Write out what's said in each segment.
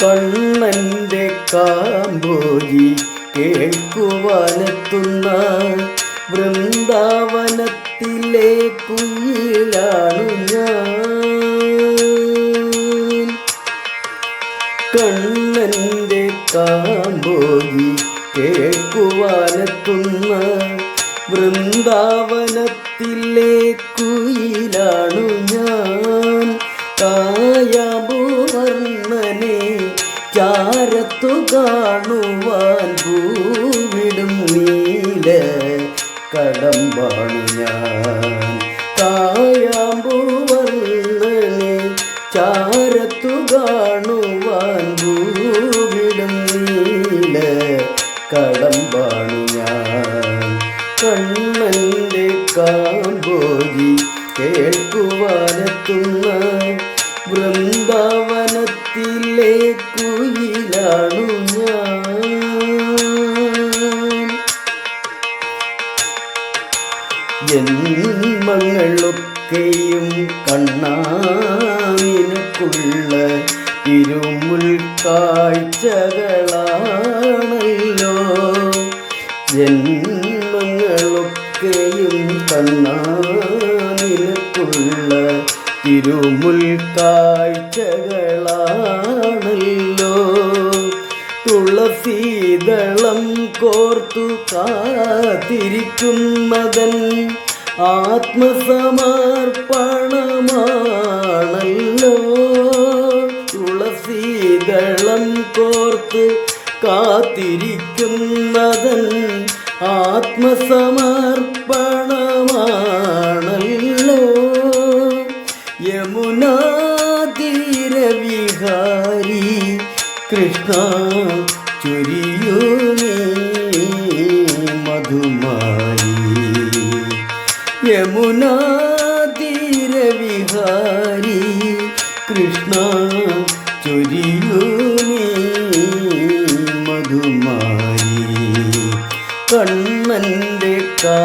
കണ്ണന്റെ കാമ്പോജി കേൾക്കുവാനെത്തുന്ന വൃന്ദാവനത്തിലെ കുയിലാണ് ഞാൻ. കണ്ണന്റെ കാമ്പോജി കേൾക്കുവാനെത്തുന്ന വൃന്ദാവനത്തിലെ കുയിലാണു ഞാൻ. കായഭൂവർണനെ ചാരത്തു കാണുവാൻ പൂവിടും നീല കടമ്പാണു ഞാൻ. കായാമ്പൂവർണനെ ചാരത്തു കാണുവാൻ പൂവിടും കടമ്പാണു ഞാൻ. കാമ്പോജി കേൾക്കുവാനെത്തുന്ന വൃന്ദാവനത്തിലെ കുയിലാണു ഞാൻ. ജന്മങ്ങളൊക്കെയും കണ്ണാനിനക്കുള്ള തിരുമുൽ കാഴ്ചകളാണല്ലോ ജന്മങ്ങളൊക്കെയും കണ്ണാനിനക്കുള്ള തിരുമുൽ കാഴ്ചകളാണല്ലോ തുളസീതളം കോർത്തു കാത്തിരിക്കുന്നതൻ ആത്മസമർപ്പണമാണല്ലോ. തുളസീതളം കോർത്ത് കാത്തിരിക്കുന്നതൻ ആത്മസമർപ്പണമാണല്ലോ. कृष्णा चुरियों में मधुमारी यमुना तीर विहारी कृष्णा चुरियों में मधुमारी कन्मंद का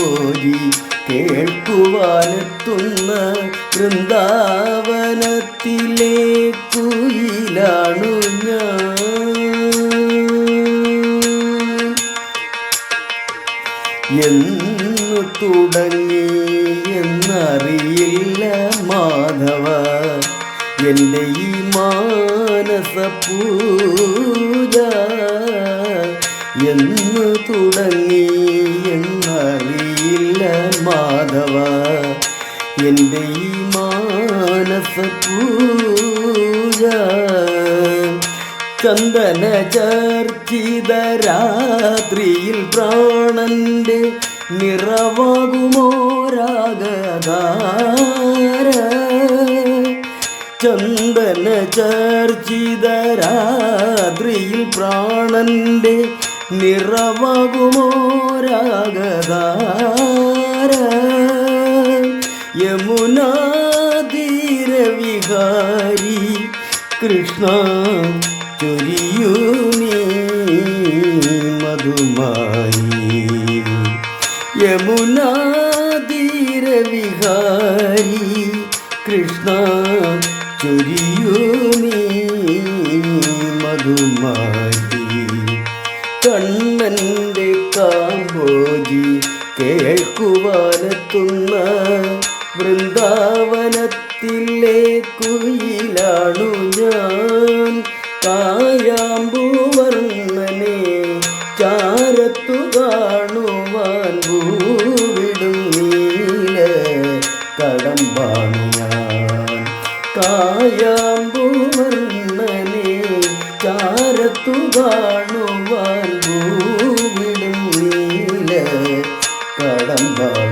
बोली കേൾക്കുവാനെത്തുന്ന വൃന്ദാവനത്തിലെ കുയിലാണു ഞാൻ. എന്നു തുടങ്ങി എന്നറിയില്ല മാധവ. എന്റെ ഈ മാനസ പൂജ എന്ന് തുടങ്ങി എന്നറിയില്ല മാധവ എന്റെ ഈ മാനസ പൂജ ചന്ദന ചർച്ചിത രാത്രിയിൽ പ്രാണന്റെ നിറവാകുമോ രാഗധാര ചന്ദന ചർച്ചിത രാത്രിയിൽ പ്രാണന്റെ നിറവാകുമോ രാഗധാര धारा यमुना धीर विहारी कृष्णा चुरियू मधुमारी यमुना धीर विहारी कृष्णा चुरियू കേൾക്കുവാനെത്തുന്ന വൃന്ദാവനത്തിലെ കുയിലാണു ഞാൻ. കായാമ്പൂവർണനെ ചാരത്തു കാണുവാൻ ഭൂവിടും നീല കടമ്പാണു ഞാൻ. കായാമ്പൂവർണനെ ചാരത്തു കാണുവാൻ ഭൂവിടും നീല കടമ്പാണു ഞാൻ